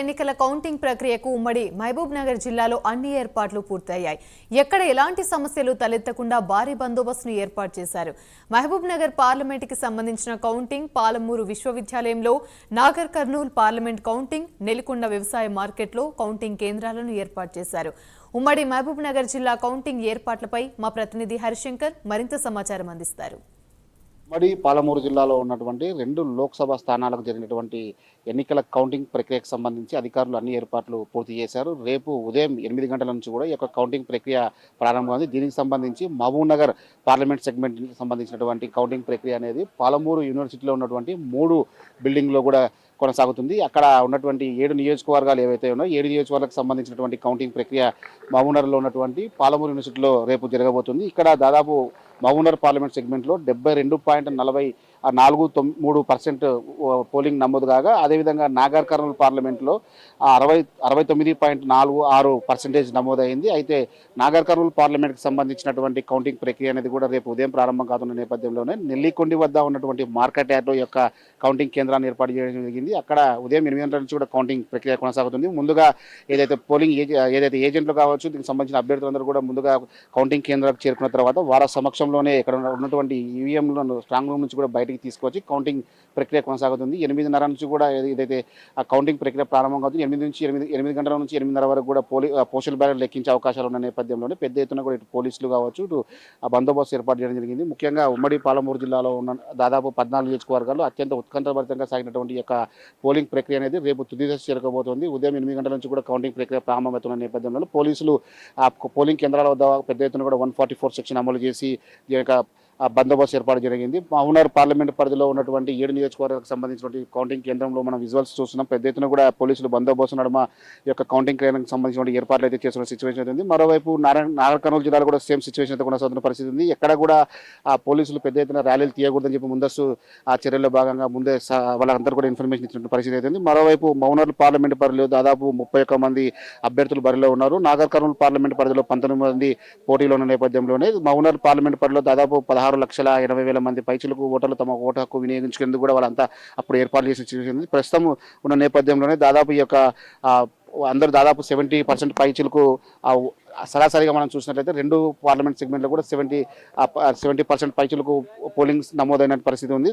ఎన్నికల కౌంటింగ్ ప్రక్రియకు ఉమ్మడి మహబూబ్ నగర్ జిల్లాలో అన్ని ఏర్పాట్లు పూర్తయ్యాయి. ఎక్కడ ఎలాంటి సమస్యలు తలెత్తకుండా భారీ బందోబస్తును ఏర్పాటు చేశారు. మహబూబ్ నగర్ పార్లమెంటుకి సంబంధించిన కౌంటింగ్ పాలమూరు విశ్వవిద్యాలయంలో నాగర్ కర్నూల్ పార్లమెంట్ కౌంటింగ్ నెలకొండ వ్యవసాయ మార్కెట్లో కౌంటింగ్ కేంద్రాలను ఏర్పాటు చేశారు. ఉమ్మడి మహబూబ్ నగర్ జిల్లా కౌంటింగ్ ఏర్పాట్లపై మా ప్రతినిధి హరిశంకర్ మరింత సమాచారం అందిస్తారు. ఉమ్మడి పాలమూరు జిల్లాలో ఉన్నటువంటి రెండు లోక్సభ స్థానాలకు జరిగినటువంటి ఎన్నికల కౌంటింగ్ ప్రక్రియకు సంబంధించి అధికారులు అన్ని ఏర్పాట్లు పూర్తి చేశారు. రేపు ఉదయం ఎనిమిది గంటల నుంచి కూడా ఈ యొక్క కౌంటింగ్ ప్రక్రియ ప్రారంభమైంది. దీనికి సంబంధించి మహబూబ్ నగర్ పార్లమెంట్ సెగ్మెంట్కి సంబంధించినటువంటి కౌంటింగ్ ప్రక్రియ అనేది పాలమూరు యూనివర్సిటీలో ఉన్నటువంటి మూడు బిల్డింగ్లో కూడా కొనసాగుతుంది. అక్కడ ఉన్నటువంటి ఏడు నియోజకవర్గాలు ఏవైతే ఉన్నాయో ఏడు నియోజకవర్గాలకు సంబంధించినటువంటి కౌంటింగ్ ప్రక్రియ మహబూబ్నగర్లో ఉన్నటువంటి పాలమూరు యూనివర్సిటీలో రేపు జరగబోతుంది. ఇక్కడ దాదాపు మహబూబ్నగర్ పార్లమెంట్ సెగ్మెంట్లో డెబ్బై రెండు పాయింట్ నలభై నాలుగు తొమ్ మూడు పర్సెంట్ పోలింగ్ నమోదు కాగా అదేవిధంగా నాగర్ కర్నూలు పార్లమెంట్లో అరవై అరవై తొమ్మిది పాయింట్ నాలుగు ఆరు పర్సెంటేజ్ నమోదైంది. అయితే నాగర్ కర్నూలు పార్లమెంట్కి సంబంధించినటువంటి కౌంటింగ్ ప్రక్రియ అనేది కూడా రేపు ఉదయం ప్రారంభం కానున్న నేపథ్యంలోనే నెల్లికొండి వద్ద ఉన్నటువంటి మార్కెట్ యార్డ్ యొక్క కౌంటింగ్ కేంద్రాన్ని ఏర్పాటు చేయడం జరిగింది. అక్కడ ఉదయం ఎనిమిది గంటల నుంచి కూడా కౌంటింగ్ ప్రక్రియ కొనసాగుతుంది. ముందుగా ఏదైతే పోలింగ్ ఏజె ఏదైతే ఏజెంట్లు కావచ్చు దీనికి సంబంధించిన అభ్యర్థులందరూ కూడా ముందుగా కౌంటింగ్ కేంద్రాలకు చేరుకున్న తర్వాత వారి సమక్షంలోనే ఇక్కడ ఉన్నటువంటి ఈవీఎంలను స్ట్రాంగ్ రూమ్ నుంచి కూడా బయటికి తీసుకొచ్చి కౌంటింగ్ ప్రక్రియ కొనసాగుతుంది. ఎనిమిదిన్నర నుంచి కూడా ఏదైతే ఆ కౌంటింగ్ ప్రక్రియ ప్రారంభం అవుతుంది ఎనిమిది నుంచి ఎనిమిది ఎనిమిది గంటల నుంచి ఎనిమిదిన్నర వరకు కూడా పోలీ పోస్టల్ బ్యాలెట్ లెక్కించే అవకాశాలు ఉన్న నేపథ్యంలోనే పెద్ద ఎత్తున కూడా ఇటు పోలీసులు కావచ్చు ఇటు ఆ బందోబస్తు ఏర్పాటు చేయడం జరిగింది. ముఖ్యంగా ఉమ్మడి పాలమూరు జిల్లాలో ఉన్న దాదాపు పద్నాలుగు నియోజకవర్గాల్లో అత్యంత ఉత్కంఠభరితంగా సాగినటువంటి యొక్క పోలింగ్ ప్రక్రియ అనేది రేపు తుది దశ చేరుకోబోతోంది ఉదయం ఎనిమిది గంటల నుంచి కూడా కౌంటింగ్ ప్రక్రియ ప్రారంభమవుతున్న నేపథ్యంలో పోలీసులు ఆ పోలింగ్ కేంద్రాల వద్ద పెద్ద ఎత్తున కూడా వన్ ఫార్టీ ఫోర్ సెక్షన్ అమలు చేసి ఈ యొక్క ఆ బందోబస్తు ఏర్పాటు జరిగింది. మహబూబ్నగర్ పార్లమెంట్ పరిధిలో ఉన్నటువంటి ఏడు నియోజకవర్గాలకు సంబంధించినటువంటి కౌంటింగ్ కేంద్రంలో మనం విజువల్స్ చూస్తున్నాం. పెద్ద ఎత్తున కూడా పోలీసులు బందోబస్తు నడుమ యొక్క కౌంటింగ్ కేంద్రానికి సంబంధించిన ఏర్పాట్లు అయితే చేస్తున్న సిచ్యువేషన్ ఉంది. మరోవైపు నారాయణ నాగర్ కర్నూలు జిల్లాలో కూడా సేమ్ సిచ్యువేషన్ అయితే కొనసాగుతున్న పరిస్థితి ఉంది. ఎక్కడ కూడా ఆ పోలీసులు పెద్ద ఎత్తున ర్యాలీలు తీయకూడదని చెప్పి ముందస్తు ఆ చర్యల్లో భాగంగా ముందే వాళ్ళందరూ కూడా ఇన్ఫర్మేషన్ ఇచ్చినటువంటి పరిస్థితి అయితే ఉంది. మరోవైపు మౌనర్ పార్లమెంట్ పరిధిలో దాదాపు ముప్పై ఒక్క మంది అభ్యర్థులు బరిలో ఉన్నారు. నాగర్ కర్నూలు పార్లమెంట్ పరిధిలో పంతొమ్మిది మంది పోటీలో ఉన్న నేపథ్యంలోనే మౌనర్ పార్లమెంట్ పరిధిలో దాదాపు పదహారు లక్షల ఇరవై వేల మంది పైచులకు ఓటర్లు తమ ఓటు హక్కు వినియోగించుకునేందుకు కూడా వాళ్ళంతా అప్పుడు ఏర్పాటు చేసిన సిచ్యువేషన్ ప్రస్తుతం ఉన్న నేపథ్యంలోనే దాదాపు ఈ యొక్క అందరూ దాదాపు సెవెంటీ పర్సెంట్ పైచులకు సరాసరిగా మనం చూసినట్లయితే రెండు పార్లమెంట్ సెగ్మెంట్లో కూడా సెవెంటీ సెవెంటీ పర్సెంట్ పైచులకు పోలింగ్ నమోదైన పరిస్థితి ఉంది.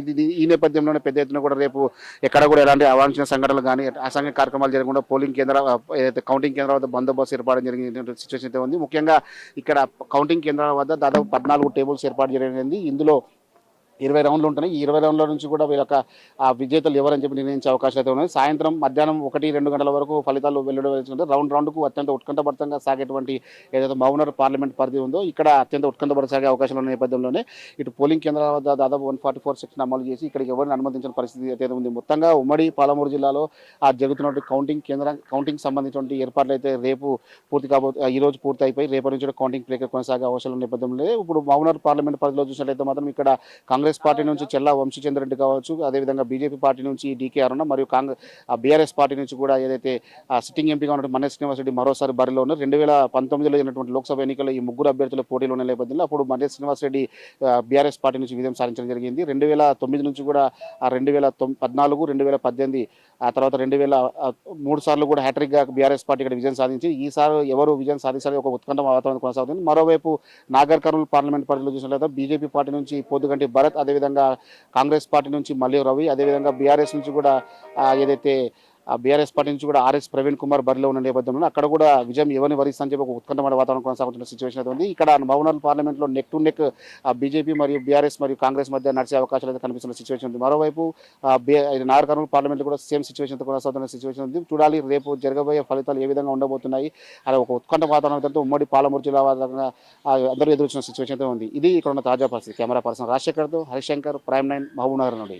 ఇది ఈ నేపథ్యంలోనే పెద్ద ఎత్తున కూడా రేపు ఎక్కడ కూడా ఎలాంటి అవాంఛన సంఘటనలు కానీ అసంఘ కార్యక్రమాలు జరగకుండా పోలింగ్ కేంద్ర ఏదైతే కౌంటింగ్ కేంద్రాల వద్ద బందోబస్తు ఏర్పాటు జరిగిన సిచ్యువేషన్ అయితే ఉంది. ముఖ్యంగా ఇక్కడ కౌంటింగ్ కేంద్రాల వద్ద దాదాపు పద్నాలుగు టేబుల్స్ ఏర్పాటు జరిగింది. ఇందులో ఇరవై రౌండ్లు ఉంటున్నాయి. ఈ ఇరవై రౌండ్ల నుంచి కూడా వీళ్ళ ఆ విజేతలు ఎవరని చెప్పి నిర్ణయించే అవకాశాలు అయితే ఉన్నాయి సాయంత్రం మధ్యాహ్నం ఒకటి రెండు గంటల వరకు ఫలితాలు వెల్లడి రౌండ్ రౌండ్కు అత్యంత ఉత్కంఠభరితంగా సాగేటువంటి ఏదైతే మౌనర్ పార్లమెంట్ పరిధి ఉందో ఇక్కడ అత్యంత ఉత్కంఠభరి సాగే అవకాశాలు ఉన్న నేపథ్యంలోనే ఇటు పోలింగ్ కేంద్రాల వద్ద దాదాపు వన్ ఫార్టీ ఫోర్ సెక్షన్ అమలు చేసి ఇక్కడికి ఎవరిని అనుమతించిన పరిస్థితి అయితే ఉంది. మొత్తంగా ఉమ్మడి పాలమూరు జిల్లాలో ఆ జరుగుతున్నటువంటి కౌంటింగ్ కేంద్ర కౌంటింగ్ సంబంధించినటువంటి ఏర్పాట్లు అయితే రేపు పూర్తి కాబో ఈ రోజు పూర్తి అయిపోయి రేపటి నుంచి కూడా కౌంటింగ్ ప్రక్రియ కొనసాగే అవకాశాలు ఉన్న నేపథ్యంలో ఇప్పుడు మౌనర్ పార్లమెంట్ పరిధిలో చూసినట్లయితే మాత్రం ఇక్కడ కాంగ్రెస్ పార్టీ నుంచి చెల్లా వంశీచంద్రెడ్డి కావచ్చు అదేవిధంగా బీజేపీ పార్టీ నుంచి డీకే అరుణ మరియు కాంగ్రెస్ బీఆర్ఎస్ పార్టీ నుంచి కూడా ఏదైతే ఆ సిట్టింగ్ ఎంపీగా ఉన్నటువంటి మన్నే శ్రీనివాస్ రెడ్డి మరోసారి బరిలో ఉన్నారు. రెండు వేల పంతొమ్మిదిలో జరిగినటువంటి లోక్సభ ఎన్నికల్లో ఈ ముగ్గురు అభ్యర్థుల పోటీలో ఉన్న నేపథ్యంలో అప్పుడు మన్నే శ్రీనివాస్ రెడ్డి బీఆర్ఎస్ పార్టీ నుంచి విజయం సాధించడం జరిగింది. రెండు వేల తొమ్మిది నుంచి కూడా రెండు వేల పద్నాలుగు రెండు వేల పద్దెనిమిది ఆ తర్వాత రెండు వేల మూడు సార్లు కూడా హ్యాట్రిక్గా బీఆర్ఎస్ పార్టీ ఇక్కడ విజయం సాధించి ఈసారి ఎవరు విజయం సాధించాలి ఒక ఉత్కంఠ వాతావరణం కొనసాగుతుంది. మరోవైపు నాగర్ కర్నూలు పార్లమెంట్ పరిధిలో చూసినట్లయితే బీజేపీ పార్టీ నుంచి పొద్దుగంటి భరత్ అదేవిధంగా కాంగ్రెస్ పార్టీ నుంచి మల్లి రవి అదేవిధంగా బీఆర్ఎస్ నుంచి కూడా ఏదైతే బీఆర్ఎస్ పార్టీ నుంచి కూడా ఆర్ఎస్ ప్రవీణ్ కుమార్ బరిలో ఉన్న నేపథ్యంలో అక్కడ కూడా విజయం ఎవరిని అని చెప్పి ఒక ఉత్కంఠమైన వాతావరణం కొనసాగుతున్న సిచ్యువేషన్ అయితే ఉంది. ఇక్కడ మౌనర్ పార్లమెంట్లో నెక్ టు నెక్ బీజేపీ మరియు బీఆర్ఎస్ మరియు కాంగ్రెస్ మధ్య నడిచే అవకాశాలు అయితే కనిపిస్తున్న సిచ్యువేషన్ ఉంది. మరోవైపు ఆ, నాగర్ కర్నూలు పార్లమెంట్ కూడా సేమ్ సిచ్యువేషన్ కొనసాగుతున్న సిచ్యువేషన్ ఉంది. చూడాలి రేపు జరగబోయే ఫలితాలు ఏ విధంగా ఉండబోతున్నాయి అలా ఒక ఉత్కంఠ వాతావరణంతో ఉమ్మడి పాలమూరు జిల్లా వాతావరణంగా, అందరూ ఎదురుచిన సిచ్యువేషన్ అయితే ఉంది. ఇది ఇక్కడ ఉన్న తాజా పరిస్థితి. కెమెరా పర్సన్ రాజశేఖర్తో హరిశంకర్ ప్రైమ్ నైన్ మహబూబ్ నగర్ నుండి.